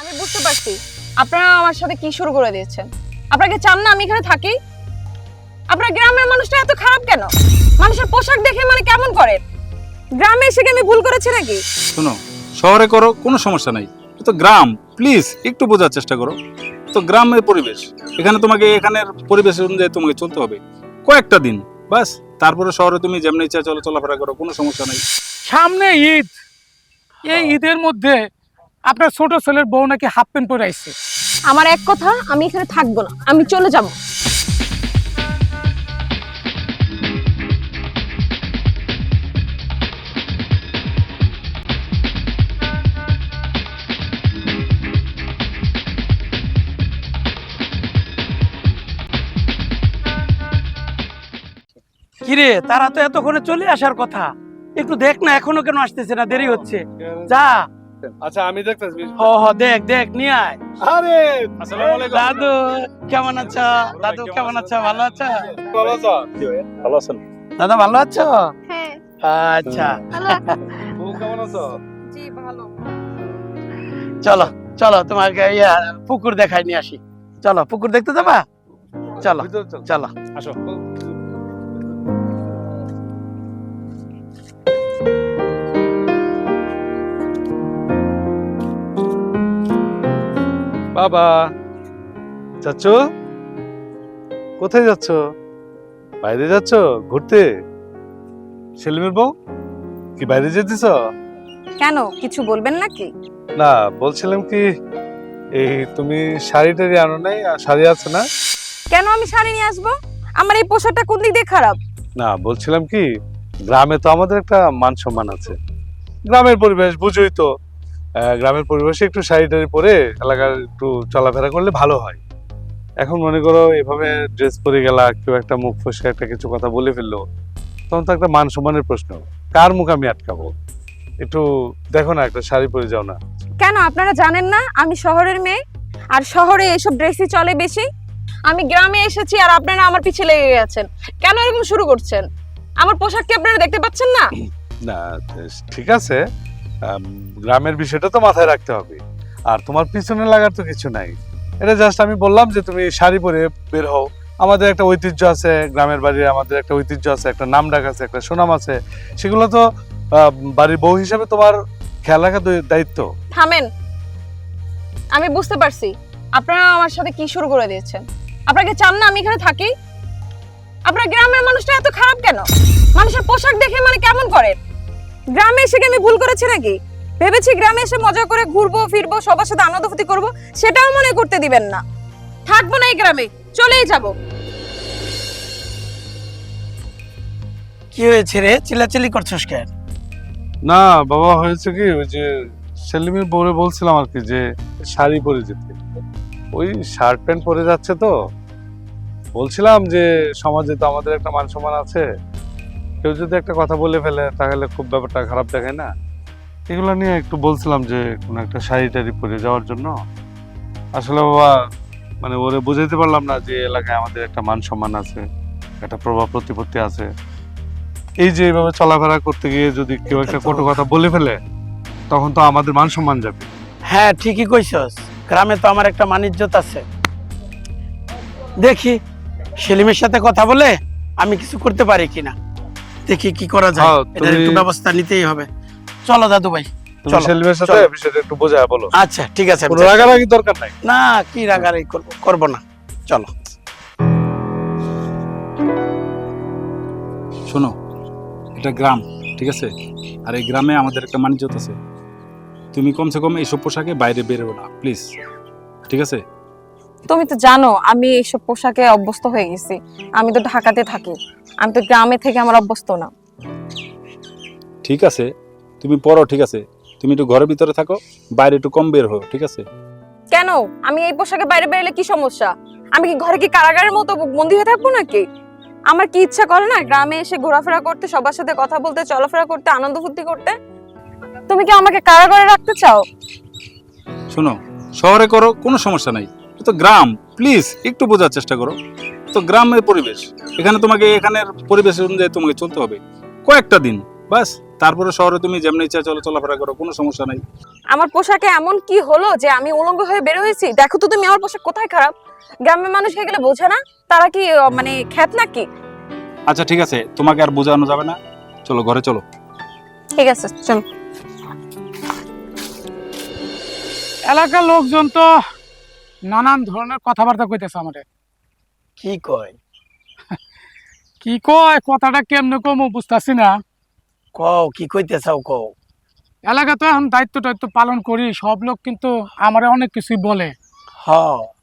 আমি বুঝতে পারছি। আপনারা আমার সাথে কি শুরু করে দিয়েছেন? আপনাকে চান না আমি এখানে থাকি? আপনার গ্রামের মানুষটা এত খারাপ কেন? মানুষের পোশাক দেখে মানে কেমন করে? গ্রামে এসে কি আমি ভুল করেছি নাকি? শোনো শহরে করো কোনো সমস্যা নাই। তো গ্রাম প্লিজ একটু বোঝার চেষ্টা করো। তো গ্রামের পরিবেশ। এখানে তোমাকে এখানের পরিবেশ অনুযায়ী তোমাকে চলতে হবে। কয়েকটা দিন বাস তারপরে শহরে তুমি যেমনি ইচ্ছা চলো চলাফেরা করো কোনো সমস্যা নাই। সামনে ঈদ। এই ঈদের মধ্যে আপনার ছোট ছেলের বউ নাকি হাফ প্যান্ট পরে আসছে আমার এক কথা আমি এখানে থাকব না আমি চলে যাব। কিরে তারা তো এতক্ষণে চলে আসার কথা। একটু দেখ না এখনও কেন আসতেছে না দেরি হচ্ছে। যা। আচ্ছা আমি দেখতেছি। হ হ দেখ দেখ নিয়ে আয়। আরে! আসসালামু আলাইকুম। দাদু কেমন আছো? দাদু কেমন আছো? ভালো আছো? ভালো আছো? ভালো আছেন? দাদা ভালো আছো? হ্যাঁ। আচ্ছা। তুমি কেমন আছো? জি ভালো। চলো চলো তোমাকে ইয়া পুকুর দেখাই নিয়ে আসি। চলো পুকুর দেখতে যাবা? চলো। চলো। আসো। বাবা। যাচ্ছ? কোথায় যাচ্ছ? বাইরে যাচ্ছ? ঘুরতে? সেলিমের বউ? কি বাইরে যেতেছ? কেন? কিছু বলবেন নাকি? না বলছিলাম কি এই তুমি শাড়ি টাড়ি আনো নাই? আর শাড়ি আছে না? কেন আমি শাড়ি নিয়ে আসব? আমার এই পোশাকটা কোন দিক দিয়ে খারাপ? না বলছিলাম কি গ্রামে তো আমাদের একটা মান সম্মান আছে। গ্রামের পরিবেশ বুঝোই তো। গ্রামের পরিবেশে একটু শাড়ি টাড়ি পরে এলাকার একটু চলাফেরা করলে ভালো হয়। এখন মনে করো এভাবে ড্রেস পরে গেলা কেউ একটা মুখ ফসকে একটা কিছু কথা বলে ফেলল তখন তো একটা মান সম্মানের প্রশ্ন কার মুখ আমি আটকাবো? একটু দেখো না একটা শাড়ি পরে যাও না। কেন? আপনারা জানেন না আমি শহরের মেয়ে আর শহরে এসব ড্রেসই চলে বেশি। আমি গ্রামে এসেছি আর আপনারা আমার পিছে লেগে গেছেন। কেন এরকম শুরু করছেন? আমার পোশাক কি আপনারা দেখতে পাচ্ছেন না? না ঠিক আছে। গ্রামের বিষয়টা তো মাথায় রাখতে হবে। আর তোমার পিছনে লাগার তো কিছু নাই। এটা জাস্ট আমি বললাম যে তুমি শাড়ি পরে বের হও। আমাদের একটা ঐতিহ্য আছে, গ্রামের বাড়ির আমাদের একটা ঐতিহ্য আছে, একটা নাম ডাক আছে, একটা সুনাম আছে। সেগুলো তো বাড়ির বউ হিসাবে তোমার খেয়াল রাখা দৈ- দায়িত্ব। থামেন। আমি বুঝতে পারছি। আপনারা আমার সাথে কি শুরু করে দিয়েছেন? আপনাকে চান না আমি এখানে থাকি? আপনার গ্রামের মানুষটা এত খারাপ কেন? মানুষের পোশাক দেখে মানে কেমন করে? গ্রামে এসে কি আমি ভুল করেছি নাকি? ভেবেছি গ্রামে এসে মজা করে ঘুরবো ফিরবো সবার সাথে আনন্দ ফুর্তি করব সেটাও মনে করতে দিবেন না। থাকব না এই গ্রামে চলেই যাব। কি হয়েছে রে? চিল্লাচিল্লি করছিস কেন? না বাবা হয়েছে কি? ওই যে সেলিমের বউরে বলছিলাম আর কি যে শাড়ি পরে যেতে। ওই শার্ট প্যান্ট পরে যাচ্ছে তো। বলছিলাম যে সমাজে তো আমাদের একটা মান সম্মান আছে। কেউ যদি একটা কথা বলে ফেলে তাহলে খুব ব্যাপারটা খারাপ দেখায় না? এগুলো নিয়ে একটু বলছিলাম যে কোনো একটা শাড়ি টাড়ি পরে যাওয়ার জন্য। আসলে বাবা মানে ওরে বুঝাইতে পারলাম না যে এলাকায় আমাদের একটা মান সম্মান আছে একটা প্রভাব প্রতিপত্তি আছে। এই যে এইভাবে চলাফেরা করতে গিয়ে যদি কেউ একটা কটু কথা বলে ফেলে তখন তো আমাদের মান সম্মান যাবে। হ্যাঁ ঠিকই কইছস। গ্রামে তো আমার একটা মানিজ্যত আছে। দেখি সেলিমের সাথে কথা বলে আমি কিছু করতে পারি কিনা। দেখি কি করা যায়। হ্যাঁ, এটার একটু ব্যবস্থা নিতেই হবে। চলো দাদু ভাই তুমি সাথে বিষয়টা একটু বোঝায় বলো। আচ্ছা ঠিক আছে রাগারাগি দরকার নাই? না কি রাগারাগি করব করব না। চলো। শোনো এটা গ্রাম ঠিক আছে? আর এই গ্রামে আমাদের একটা মানিজ্যত আছে। তুমি কমসে কম এইসব পোশাকে বাইরে বেরোবে না প্লিজ। ঠিক আছে? তুমি তো জানো আমি এইসব পোশাকে অভ্যস্ত হয়ে গেছি। আমি তো ঢাকাতে থাকি। আমি তো গ্রামে থেকে আমার অভ্যস্ত না। ঠিক আছে তুমি পড়ো ঠিক আছে। তুমি একটু ঘরের ভিতরে থাকো বাইরে একটু কম বের হও ঠিক আছে? কেন? আমি এই পোশাকে বাইরে বেরোলে কি সমস্যা? আমি কি ঘরে কি কারাগারের মতো বন্দি হয়ে থাকব নাকি? আমার কি ইচ্ছা করে না গ্রামে এসে ঘোরাফেরা করতে সবার সাথে কথা বলতে চলাফেরা করতে আনন্দ ফুর্তি করতে? তুমি কি আমাকে কারাগারে রাখতে চাও? শোনো শহরে করো কোনো সমস্যা নাই। তো গ্রাম প্লিজ একটু বোঝার চেষ্টা করো। তো গ্রামের পরিবেশ এখানে তোমাকে এখানের পরিবেশ অনুযায়ী তোমাকে চলতে হবে। কয়েকটা দিন বাস তারপরে শহরে তুমি যেমনি ইচ্ছা চলো চলাফেরা করো কোনো সমস্যা নাই। আমার পোশাকে এমন কি হলো যে আমি উলঙ্গ হয়ে বের হয়েছি? দেখো তো তুমি আমার পোশাক কোথায় খারাপ? গ্রামের মানুষ এগুলো বোঝে না? তারা কি মানে খ্যাত নাকি? আচ্ছা ঠিক আছে। তোমাকে আর বোঝানো যাবে না। চলো ঘরে চলো। ঠিক আছে চলো। এলাকার লোকজন তো নানান ধরনের কথাবার্তা কইতেছে আমাদের কি কয়? কি কয়? কথাটা কেমনে কম বুঝতেছি না। কও কি কইতে চাও কও? এলাকা তো এখন দায়িত্ব টায়িত্ব পালন করি সব লোক কিন্তু আমারে অনেক কিছুই বলে। হ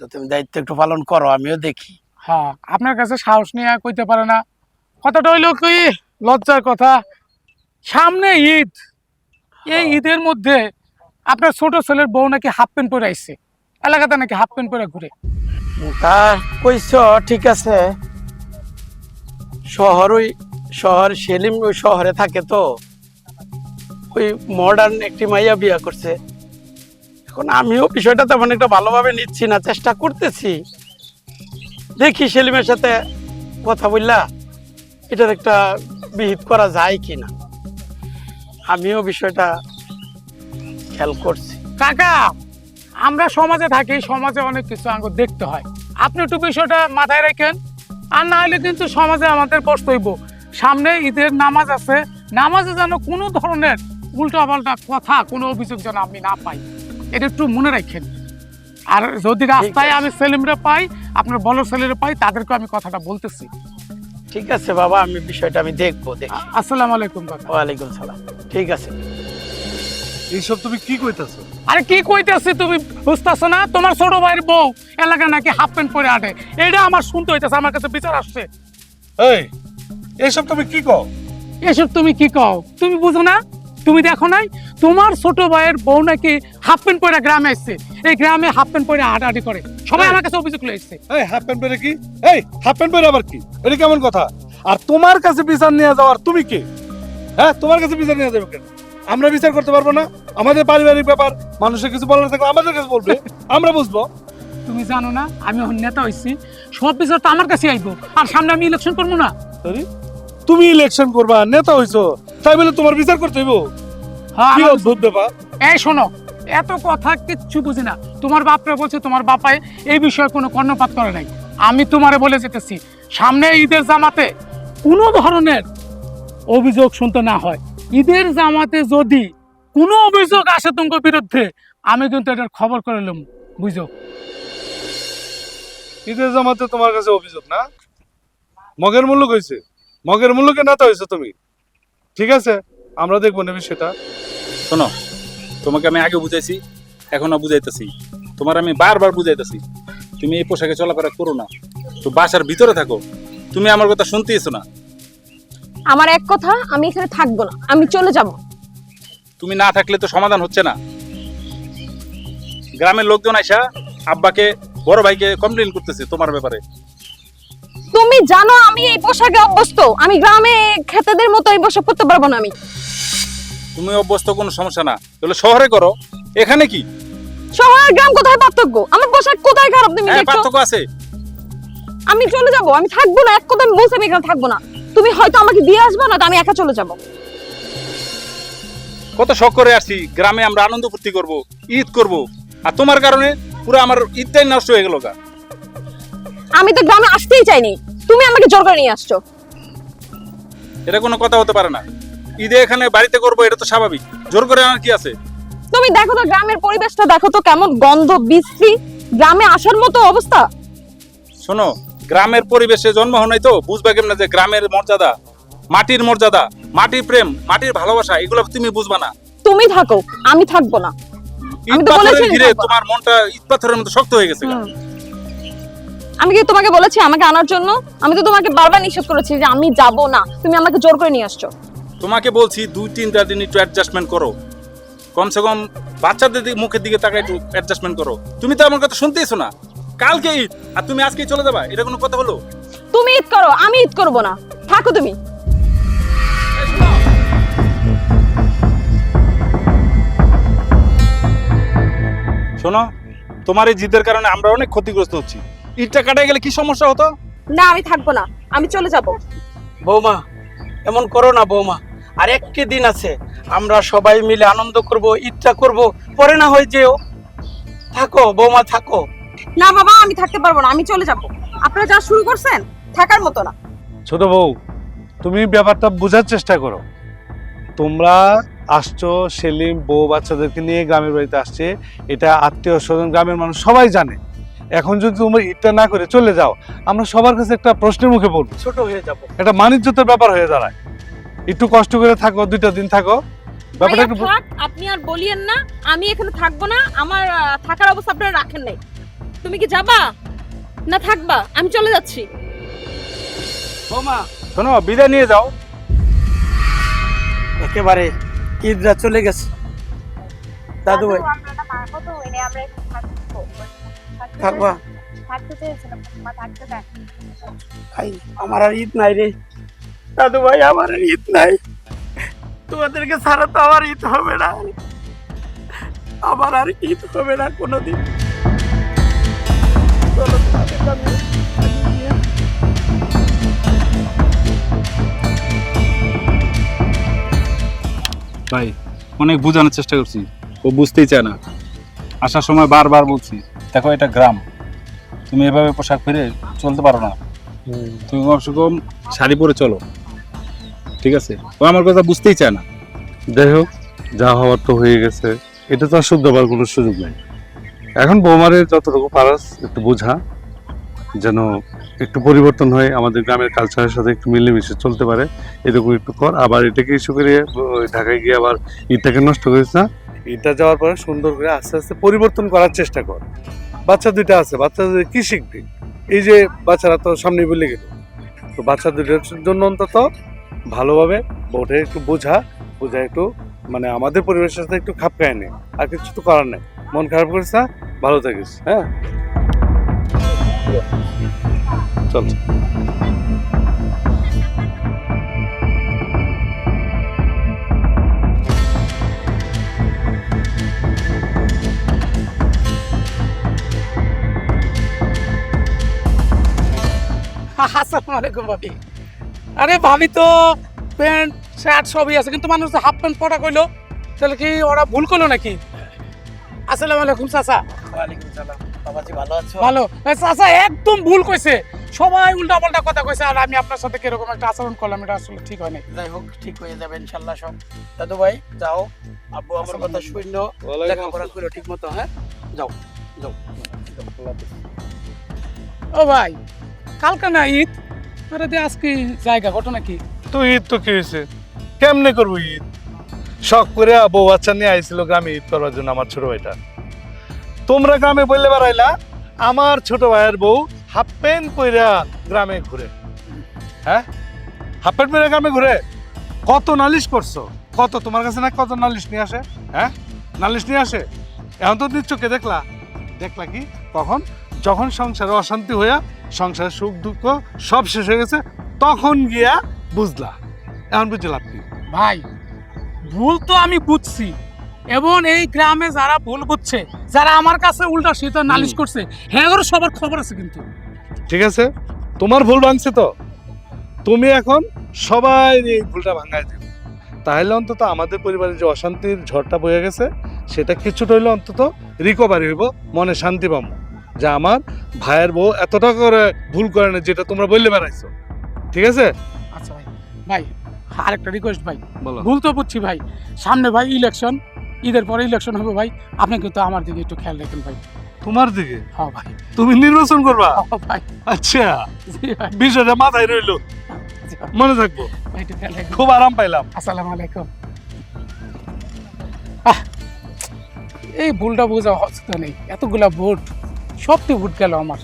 তো তুমি দায়িত্ব একটু পালন করো আমিও দেখি। হ্যাঁ আপনার কাছে সাহস নিয়ে কইতে পারে না। কথাটা হইল কি? লজ্জার কথা। সামনে ঈদ। এই ঈদের মধ্যে আপনার ছোট ছেলের বউ নাকি হাফ প্যান্ট পরে আইছে। এলাকাতে নাকি হাফ প্যান্ট পরে ঘুরে। তা কইছ ঠিক আছে। শহর ওই শহর সেলিম ওই শহরে থাকে তো। ওই মডার্ন একটি মাইয়া বিয়া করছে। এখন আমিও বিষয়টা তেমন একটা ভালোভাবে নিচ্ছি না চেষ্টা করতেছি। দেখি সেলিমের সাথে কথা বললা এটার একটা বিহিত করা যায় কি না আমিও বিষয়টা খেয়াল করছি। কাকা! আমরা সমাজে থাকি সমাজে অনেক কিছু আঙ্গ দেখতে হয়। আপনি একটু বিষয়টা মাথায় রাখেন। আর না হলে কিন্তু সমাজে আমাদের কষ্ট হইব সামনে ঈদের নামাজ আছে। নামাজে যেন কোনো ধরনের উল্টা পাল্টা কথা কোনো অভিযোগ যেন আমি না পাই। এটা একটু মনে রাখেন। আর যদি রাস্তায় আমি সেলিমরে পাই আপনার বড় ছেলেরে পাই তাদেরকে আমি কথাটা বলতেছি। ঠিক আছে বাবা আমি বিষয়টা আমি দেখব দেখি। আসসালামু আলাইকুম ওয়ালাইকুম সালাম। ঠিক আছে। এইসব তুমি কি কইতাছো? আরে কি কইতেছি তুমি বুঝতেছো না? তোমার ছোট ভাইয়ের বউ এলাকা নাকি হাফ প্যান্ট পরে আটে। এটা আমার শুনতে হইতেছে আমার কাছে বিচার আসছে। এই এইসব তুমি কি কও? এসব তুমি কি কও? তুমি বুঝো না? তুমি দেখো নাই? তোমার ছোট ভাইয়ের বউ নাকি হাফ প্যান্ট পরে গ্রামে এসছে এই গ্রামে হাফ প্যান্ট পরে হাঁটাহাঁটি করে। সবাই আমার কাছে অভিযোগ লয়ে এসছে। এই হাফ প্যান্ট পরে কি? এই হাফ প্যান্ট পরে আবার কি? এটা কেমন কথা? আর তোমার কাছে বিচার নিয়ে যাওয়ার তুমি কে? হ্যাঁ তোমার কাছে বিচার নিয়ে যাবে কেন? আমরা বিচার করতে পারব না। আমাদের পারিবারিক ব্যাপার মানুষের কিছু বলার থাকলে আমাদের কাছে বলবে আমরা বুঝব। তুমি জানো না আমি এখন নেতা হইছি। সব বিচার তো আমার কাছে আইবো আর সামনে আমি ইলেকশন করব না। আরে, তুমি ইলেকশন করবা নেতা হইছো তাই বলে তোমার বিচার করতে হইব? হ্যাঁ কি অদ্ভুত ব্যাপার। এই শোনো এত কথা কিচ্ছু বুঝি না। তোমার বাপরা বলছে তোমার বাপায় এই বিষয়ে কোনো কর্ণপাত করে নাই। আমি তোমারে বলে যেতেছি সামনে ঈদের জামাতে কোনো ধরনের অভিযোগ শুনতে না হয়। ঈদের জামাতে যদি কোনো অভিযোগ আসে তোমার বিরুদ্ধে আমি কিন্তু এটার খবর করে নিলাম বুঝো ঈদের জামাতে তোমার কাছে অভিযোগ না? মগের মূল্য হয়েছে মগের মূল্যকে নেতা হয়েছে তুমি। ঠিক আছে আমরা দেখব নেবে সেটা। শোনো তোমাকে আমি আগে বুঝাইছি এখনও বুঝাইতেছি। তোমার আমি বারবার বুঝাইতেছি তুমি এই পোশাকে চলাফেরা করো না। তো বাসার ভিতরে থাকো। তুমি আমার কথা শুনতেইছো না। আমার এক কথা আমি এখানে থাকব না আমি চলে যাব। তুমি না থাকলে তো সমাধান হচ্ছে না। গ্রামের লোকজন আইসা আব্বাকে বড় ভাইকে কমপ্লেন করতেছে তোমার ব্যাপারে। তুমি জানো আমি এই পোশাকে অভ্যস্ত আমি গ্রামে খেতেদের মতো এই পোশাক পরতে পারব না আমি। তুমি অভ্যস্ত কোনো সমস্যা না। তাহলে শহরে করো এখানে কি? শহর গ্রাম কোথায় পার্থক্য? আমার পোশাক কোথায় খারাপ তুমি হ্যাঁ দেখছ? পার্থক্য আছে। আমি চলে যাব আমি থাকব না এক কথা আমি বলছি আমি এখানে থাকব না। তুমি হয়তো আমাকে দিয়ে আসবে না তো আমি একা চলে যাব। কত শখ করে আসছি গ্রামে আমরা আনন্দ ফুর্তি করব ঈদ করব আর তোমার কারণে পুরো আমার ঈদটাই নষ্ট হয়ে গেল গা। আমি তো গ্রামে আসতেই চাইনি তুমি আমাকে জোর করে নিয়ে আসছো। এটা কোনো কথা হতে পারে না। ঈদে এখানে বাড়িতে করব এটা তো স্বাভাবিক। জোর করে আমার কি আছে? তুমি দেখো তো গ্রামের পরিবেশটা দেখো তো কেমন গন্ধ বিশ্রী গ্রামে আসার মতো অবস্থা। শোনো গ্রামের পরিবেশে জন্ম হয় তো। বুঝবা কেমন যে গ্রামের মর্যাদা মাটির মর্যাদা মাটির প্রেম মাটির ভালোবাসা এগুলো তুমি বুঝবা না। তুমি থাকো আমি থাকব না। আমি তো বলেছি তোমার মনটা ঈদ পাথরের মতো শক্ত হয়ে গেছে আমি কি তোমাকে বলেছি আমাকে আনার জন্য? আমি তো তোমাকে বারবার নিষেধ করেছি যে আমি যাব না। তুমি আমাকে জোর করে নিয়ে আসছো। তোমাকে বলছি দুই তিনটা দিন একটু অ্যাডজাস্টমেন্ট করো। কমসে কম বাচ্চাদের মুখের দিকে তাকায় একটু অ্যাডজাস্টমেন্ট করো। তুমি তো আমার কথা শুনতেইছো না। কালকে ঈদ। আর তুমি আজকেই চলে যাবা এটা কোনো কথা হলো? তুমি ঈদ করো আমি ঈদ করব না। থাকো তুমি। শোনো তোমার এই জিদের কারণে আমরা অনেক ক্ষতিগ্রস্ত হচ্ছি। ঈদটা কাটায় গেলে কি সমস্যা হতো? না আমি থাকব না আমি চলে যাব। বৌমা এমন করো না বৌমা আর একটি দিন আছে আমরা সবাই মিলে আনন্দ করব ঈদটা করব পরে না হয় যেও। থাকো বৌমা থাকো। না বাবা আমি থাকতে পারব না আমি চলে যাব। আপনারা যা শুরু করছেন থাকার মতো না। ছোট বউ তুমি ব্যাপারটা বোঝার চেষ্টা করো। তোমরা আসছো সেলিম বউ বাচ্চাদেরকে নিয়ে গ্রামের বাড়িতে আসছে এটা আত্মীয় স্বজন গ্রামের মানুষ সবাই জানে। এখন যদি তোমরা ইটটা না করে চলে যাও আমরা সবার কাছে একটা প্রশ্নের মুখে পড়ব। ছোট হয়ে যাব। এটা মানিজ্যতের ব্যাপার হয়ে দাঁড়ায়। একটু কষ্ট করে থাকো দুইটা দিন থাকো। ব্যাপারটা একটু আপনি আর বলিয়েন না আমি এখানে থাকব না আমার থাকার অবস্থা আপনারা রাখেন নাই। তুমি কি যাবা? না থাকবা আমি চলে যাচ্ছি। বৌমা শোনো বিদায় নিয়ে যাও। একেবারে ঈদরা চলে গেছে। দাদু ভাই থাকব। ভাই আমার আর ঈদ নাই রে। দাদু ভাই আমার আর ঈদ নাই। তোমাদেরকে ছাড়া তো আমার ঈদ হবে না। আমার আর ঈদ হবে না কোনোদিন। ভাই অনেক বোঝানোর চেষ্টা করছি। ও বুঝতেই চায় না। আসার সময় বারবার বলছি দেখো এটা গ্রাম। তুমি এভাবে পোশাক পরে চলতে পারো না। তুমি কমসে কম শাড়ি পরে চলো। ঠিক আছে? ও আমার কথা বুঝতেই চায় না। যাই হোক যা হওয়ার তো হয়ে গেছে। এটা তো আর শুদ্ধবার কোনো সুযোগ নেই। এখন বৌমারে যতটুকু পারাস একটু বোঝা যেন একটু পরিবর্তন হয় আমাদের গ্রামের কালচারের সাথে একটু মিলেমিশে চলতে পারে এরকম একটু কর। আবার এটাকে ইস্যু করে ঢাকায় গিয়ে আবার ঈদটাকে নষ্ট করিস না? ঈদটা যাওয়ার পরে সুন্দর করে আস্তে আস্তে পরিবর্তন করার চেষ্টা কর। বাচ্চা দুইটা আছে বাচ্চা দুটো কি শিখবে? এই যে বাচ্চারা তো সামনে বলে গেল। তো বাচ্চা দুটোর জন্য অন্তত ভালোভাবে বউটা একটু বোঝা বোঝা একটু মানে আমাদের পরিবেশের সাথে একটু খাপ খায় নে। আর কিছু তো করার নেই। মন খারাপ করিস না, ভালো থাকিস হ্যাঁ? চল। আসসালামু আলাইকুম, ভাবি। আরে ভাবি তো প্যান্ট শার্ট সবই আছে। কিন্তু মানুষ হাফ প্যান্ট পরা কইলো তাহলে কি ওরা ভুল করল নাকি? আসসালামু আলাইকুম চাচা। ওয়ালাইকুম সালাম। বাবাজি ভালো আছো? ভালো। এ, চাচা একদম ভুল কইছে। সবাই উল্টা পাল্টা কথা কইছে আর আমি আপনার সাথে কীরকম একটা আচরণ করলাম এটা আসলে ঠিক হয় নাই যাই হোক ঠিক হয়ে যাবে ইনশাল্লাহ সব। দাদু ভাই যাও। আব্বু আমার কথা শূন্য। লেখাপড়া করো ঠিক মতো হ্যাঁ? যাও যাও। ও ভাই কালকে না ঈদ? আরে দে আজকে জায়গা ঘটনা কি? তো ঈদ তো কি হয়েছে? কেমনে করব ঈদ? শখ করে বউ বাচ্চা নিয়ে আইছিল গ্রামে ঈদ করার জন্য আমার ছোট ভাইটা। তোমরা গ্রামে বললে বেড়াইলা, আমার ছোট ভাইয়ের বউ হাফ প্যান্ট পইরা গ্রামে ঘুরে। হ্যাঁ? হাফ প্যান্ট পইরা গ্রামে ঘুরে। কত নালিশ করছ? কত? তোমার কাছে না কত নালিশ নিয়ে আসে? হ্যাঁ? নালিশ নিয়ে আসে? এখন তো নিচ্ছকে দেখলা। দেখলা কি? কখন? যখন সংসারে অশান্তি হইয়া সংসারের সুখ দুঃখ সব শেষ হয়ে গেছে, তখন গিয়া বুঝলা। এখন বুঝে লাভ কি? ভাই ভুল তো আমি বুঝছি। এবং এই গ্রামে যারা ভুল বুঝছে যারা আমার কাছে উল্টা সীতা নালিশ করছে হ্যাঁ ওর সবার খবর আছে কিন্তু। ঠিক আছে? তোমার ভুল ভাঙছে তো? তুমি এখন সবাই এই ভুলটা ভাঙাই দিও। তাহলে অন্তত আমাদের পরিবারে যে অশান্তির ঝড়টা বয়ে গেছে সেটা কিছুটা হইলে অন্তত রিকভারি হইব মনে শান্তি পাবো। যে আমার ভাইয়ের বউ এতটা করে ভুল করে না যেটা তোমরা বললে বেড়াইছো। ঠিক আছে? আচ্ছা ভাই ভাই আরেকটা রিকোয়েস্ট ভাই। বলো। ভুল তো বুঝছি ভাই। সামনে ভাই ইলেকশন ঈদের পরে ইলেকশন হবে ভাই। আপনি কিন্তু আমার দিকে একটু খেয়াল রাখেন ভাই। তোমার দিকে? হ্যাঁ ভাই। তুমি নির্বাচন করবা? হ্যাঁ ভাই। আচ্ছা। বিষয়টা মাথায় রইল। মনে থাকব। খুব আরাম পাইলাম। আসসালামু আলাইকুম। আহ, এই ভুলটা বোঝা হচ্ছে নেই। এতগুলা ভোট সবটি ভোট গেল আমার।